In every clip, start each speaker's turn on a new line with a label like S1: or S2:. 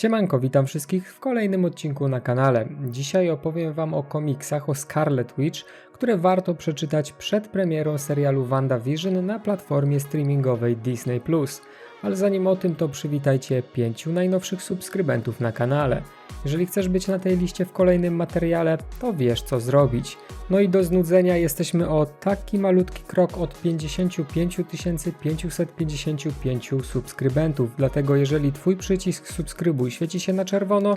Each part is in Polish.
S1: Siemanko, witam wszystkich w kolejnym odcinku na kanale. Dzisiaj opowiem Wam o komiksach o Scarlet Witch, które warto przeczytać przed premierą serialu WandaVision na platformie streamingowej Disney+. Ale zanim o tym, to przywitajcie pięciu najnowszych subskrybentów na kanale. Jeżeli chcesz być na tej liście w kolejnym materiale, to wiesz co zrobić. No i do znudzenia jesteśmy o taki malutki krok od 55 555 subskrybentów, dlatego jeżeli Twój przycisk subskrybuj świeci się na czerwono,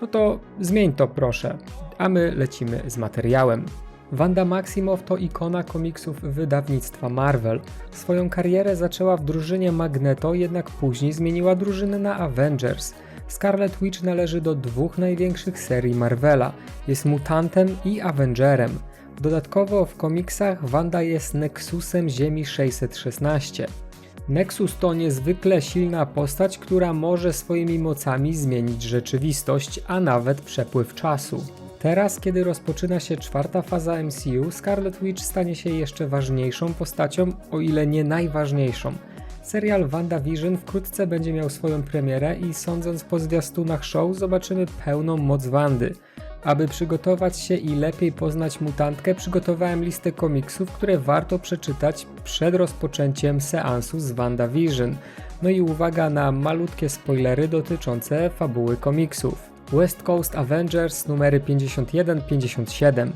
S1: no to zmień to proszę, a my lecimy z materiałem. Wanda Maximow to ikona komiksów wydawnictwa Marvel. Swoją karierę zaczęła w drużynie Magneto, jednak później zmieniła drużynę na Avengers. Scarlet Witch należy do dwóch największych serii Marvela. Jest mutantem i Avengerem. Dodatkowo w komiksach Wanda jest Nexusem Ziemi 616. Nexus to niezwykle silna postać, która może swoimi mocami zmienić rzeczywistość, a nawet przepływ czasu. Teraz, kiedy rozpoczyna się czwarta faza MCU, Scarlet Witch stanie się jeszcze ważniejszą postacią, o ile nie najważniejszą. Serial WandaVision wkrótce będzie miał swoją premierę i sądząc po zwiastunach show zobaczymy pełną moc Wandy. Aby przygotować się i lepiej poznać mutantkę, przygotowałem listę komiksów, które warto przeczytać przed rozpoczęciem seansu z WandaVision. No i uwaga na malutkie spoilery dotyczące fabuły komiksów. West Coast Avengers numery 51-57.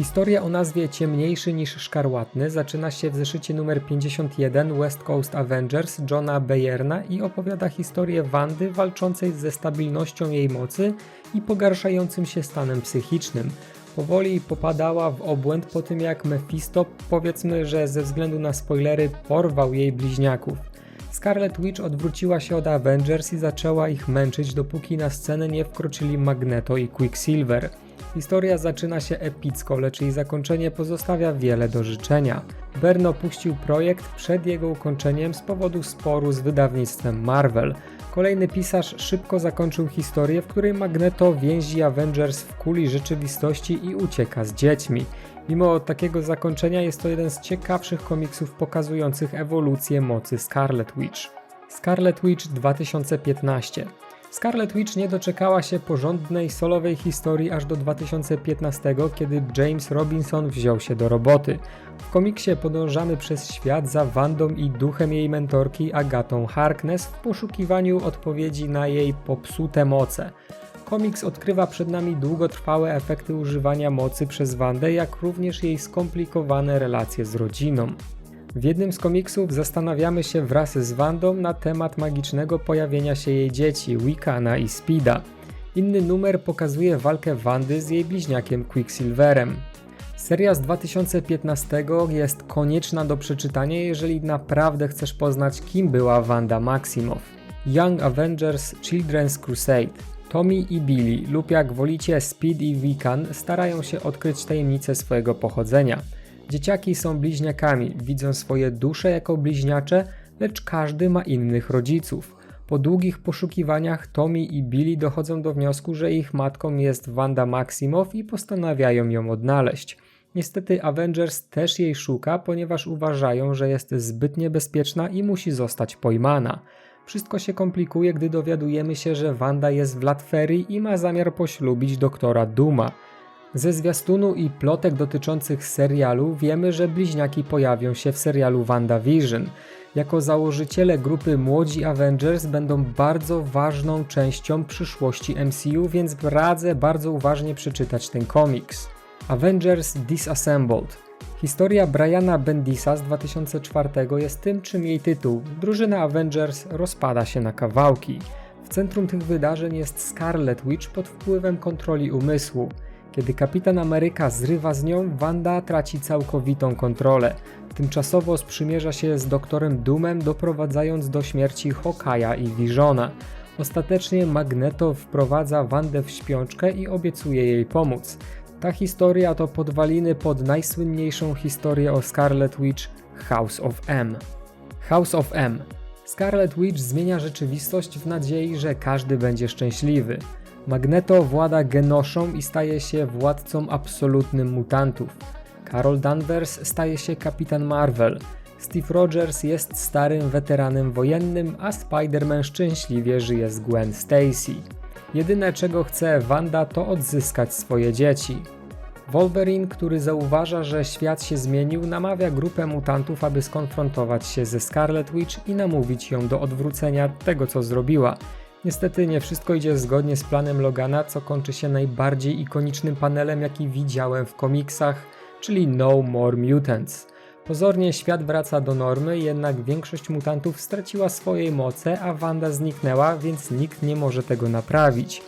S1: Historia o nazwie Ciemniejszy niż Szkarłatny zaczyna się w zeszycie numer 51 West Coast Avengers Johna Bayerna i opowiada historię Wandy walczącej ze stabilnością jej mocy i pogarszającym się stanem psychicznym. Powoli popadała w obłęd po tym jak Mephisto, powiedzmy, że ze względu na spoilery, porwał jej bliźniaków. Scarlet Witch odwróciła się od Avengers i zaczęła ich męczyć, dopóki na scenę nie wkroczyli Magneto i Quicksilver. Historia zaczyna się epicko, lecz jej zakończenie pozostawia wiele do życzenia. Bern opuścił projekt przed jego ukończeniem z powodu sporu z wydawnictwem Marvel. Kolejny pisarz szybko zakończył historię, w której Magneto więzi Avengers w kuli rzeczywistości i ucieka z dziećmi. Mimo takiego zakończenia jest to jeden z ciekawszych komiksów pokazujących ewolucję mocy Scarlet Witch. Scarlet Witch 2015 Scarlet Witch nie doczekała się porządnej solowej historii aż do 2015, kiedy James Robinson wziął się do roboty. W komiksie podążamy przez świat za Wandą i duchem jej mentorki Agatą Harkness w poszukiwaniu odpowiedzi na jej popsute moce. Komiks odkrywa przed nami długotrwałe efekty używania mocy przez Wandę, jak również jej skomplikowane relacje z rodziną. W jednym z komiksów zastanawiamy się wraz z Wandą na temat magicznego pojawienia się jej dzieci, Wiccana i Speeda. Inny numer pokazuje walkę Wandy z jej bliźniakiem Quicksilverem. Seria z 2015 jest konieczna do przeczytania, jeżeli naprawdę chcesz poznać, kim była Wanda Maximoff. Young Avengers Children's Crusade. Tommy i Billy, lub jak wolicie Speed i Wiccan, starają się odkryć tajemnicę swojego pochodzenia. Dzieciaki są bliźniakami, widzą swoje dusze jako bliźniacze, lecz każdy ma innych rodziców. Po długich poszukiwaniach Tommy i Billy dochodzą do wniosku, że ich matką jest Wanda Maximoff i postanawiają ją odnaleźć. Niestety Avengers też jej szuka, ponieważ uważają, że jest zbyt niebezpieczna i musi zostać pojmana. Wszystko się komplikuje, gdy dowiadujemy się, że Wanda jest w Latverii i ma zamiar poślubić doktora Duma. Ze zwiastunu i plotek dotyczących serialu wiemy, że bliźniaki pojawią się w serialu WandaVision. Jako założyciele grupy Młodzi Avengers będą bardzo ważną częścią przyszłości MCU, więc radzę bardzo uważnie przeczytać ten komiks. Avengers Disassembled Historia Briana Bendisa z 2004 jest tym, czym jej tytuł. Drużyna Avengers rozpada się na kawałki. W centrum tych wydarzeń jest Scarlet Witch pod wpływem kontroli umysłu. Kiedy kapitan Ameryka zrywa z nią, Wanda traci całkowitą kontrolę. Tymczasowo sprzymierza się z doktorem Doomem, doprowadzając do śmierci Hokaja i Visiona. Ostatecznie Magneto wprowadza Wandę w śpiączkę i obiecuje jej pomóc. Ta historia to podwaliny pod najsłynniejszą historię o Scarlet Witch House of M. House of M. Scarlet Witch zmienia rzeczywistość w nadziei, że każdy będzie szczęśliwy. Magneto włada genoszą i staje się władcą absolutnym mutantów. Carol Danvers staje się kapitan Marvel. Steve Rogers jest starym weteranem wojennym, a Spider-Man szczęśliwie żyje z Gwen Stacy. Jedyne czego chce Wanda to odzyskać swoje dzieci. Wolverine, który zauważa, że świat się zmienił, namawia grupę mutantów, aby skonfrontować się ze Scarlet Witch i namówić ją do odwrócenia tego, co zrobiła. Niestety nie wszystko idzie zgodnie z planem Logana, co kończy się najbardziej ikonicznym panelem, jaki widziałem w komiksach, czyli No More Mutants. Pozornie świat wraca do normy, jednak większość mutantów straciła swoje moce, a Wanda zniknęła, więc nikt nie może tego naprawić.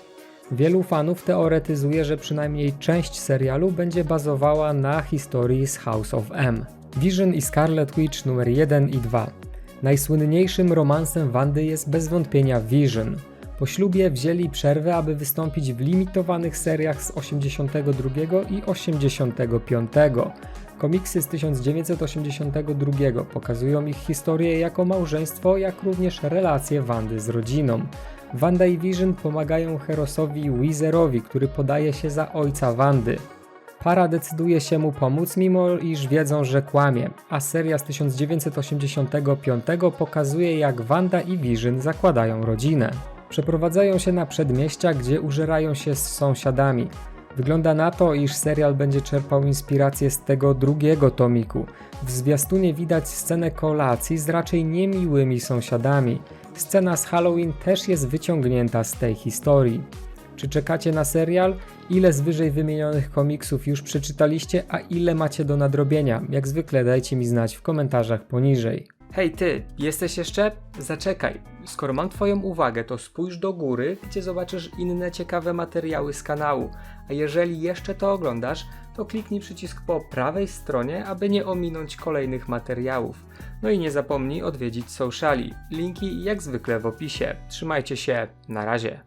S1: Wielu fanów teoretyzuje, że przynajmniej część serialu będzie bazowała na historii z House of M. Vision i Scarlet Witch numer 1 i 2. Najsłynniejszym romansem Wandy jest bez wątpienia Vision. Po ślubie wzięli przerwę, aby wystąpić w limitowanych seriach z 82 i 85. Komiksy z 1982 pokazują ich historię jako małżeństwo, jak również relacje Wandy z rodziną. Wanda i Vision pomagają Herosowi Weezerowi, który podaje się za ojca Wandy. Para decyduje się mu pomóc, mimo iż wiedzą, że kłamie, a seria z 1985 pokazuje jak Wanda i Vision zakładają rodzinę. Przeprowadzają się na przedmieścia, gdzie użerają się z sąsiadami. Wygląda na to, iż serial będzie czerpał inspirację z tego drugiego tomiku. W zwiastunie widać scenę kolacji z raczej niemiłymi sąsiadami. Scena z Halloween też jest wyciągnięta z tej historii. Czy czekacie na serial? Ile z wyżej wymienionych komiksów już przeczytaliście, a ile macie do nadrobienia? Jak zwykle dajcie mi znać w komentarzach poniżej. Hej ty, jesteś jeszcze? Zaczekaj. Skoro mam twoją uwagę, to spójrz do góry, gdzie zobaczysz inne ciekawe materiały z kanału. A jeżeli jeszcze to oglądasz, to kliknij przycisk po prawej stronie, aby nie ominąć kolejnych materiałów. No i nie zapomnij odwiedzić sociali. Linki jak zwykle w opisie. Trzymajcie się, na razie.